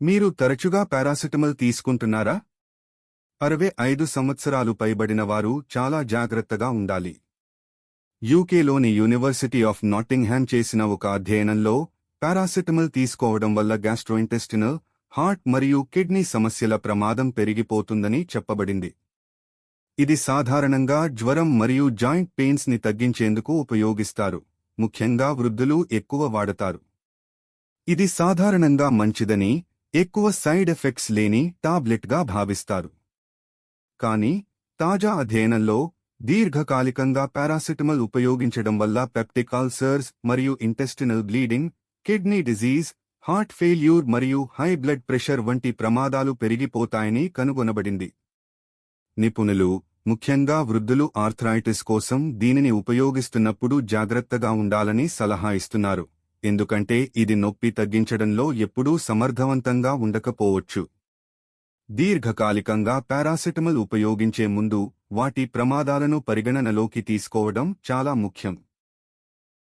మీరు తరచుగా పారాసిటమల్ తీసుకుంటున్నారా? అరవై ఐదు సంవత్సరాలు పైబడిన వారు చాలా జాగ్రత్తగా ఉండాలి. యూకేలోని యూనివర్సిటీ ఆఫ్ నాటింగ్హామ్ చేసిన ఒక అధ్యయనంలో పారాసిటమల్ తీసుకోవడం వల్ల గ్యాస్ట్రోఇంటెస్టినల్ హార్ట్ మరియు కిడ్నీ సమస్యల ప్రమాదం పెరిగిపోతుందని చెప్పబడింది. ఇది సాధారణంగా జ్వరం మరియు జాయింట్ పెయిన్స్ని తగ్గించేందుకు ఉపయోగిస్తారు. ముఖ్యంగా వృద్ధులు ఎక్కువ వాడతారు. ఇది సాధారణంగా మంచిదని ఎక్కువ సైడ్ ఎఫెక్ట్స్ లేని టాబ్లెట్గా భావిస్తారు. కానీ తాజా అధ్యయనంలో దీర్ఘకాలికంగా పారాసిటమల్ ఉపయోగించడం వల్ల పెప్టిక్ అల్సర్స్ మరియు intestinal bleeding kidney disease heart failure మరియు హై బ్లడ్ ప్రెషర్ వంటి ప్రమాదాలు పెరిగిపోతాయని కనుగొనబడింది. నిపుణులు ముఖ్యంగా వృద్ధులు ఆర్థరైటిస్ కోసం దీనిని ఉపయోగిస్తున్నప్పుడు జాగ్రత్తగా ఉండాలని సలహా ఇస్తున్నారు. ఎందుకంటే ఇది నొప్పి తగ్గించడంలో ఎప్పుడూ సమర్థవంతంగా ఉండకపోవచ్చు. దీర్ఘకాలికంగా పారాసిటమల్ ఉపయోగించే ముందు వాటి ప్రమాదాలను పరిగణనలోకి తీసుకోవడం చాలా ముఖ్యం.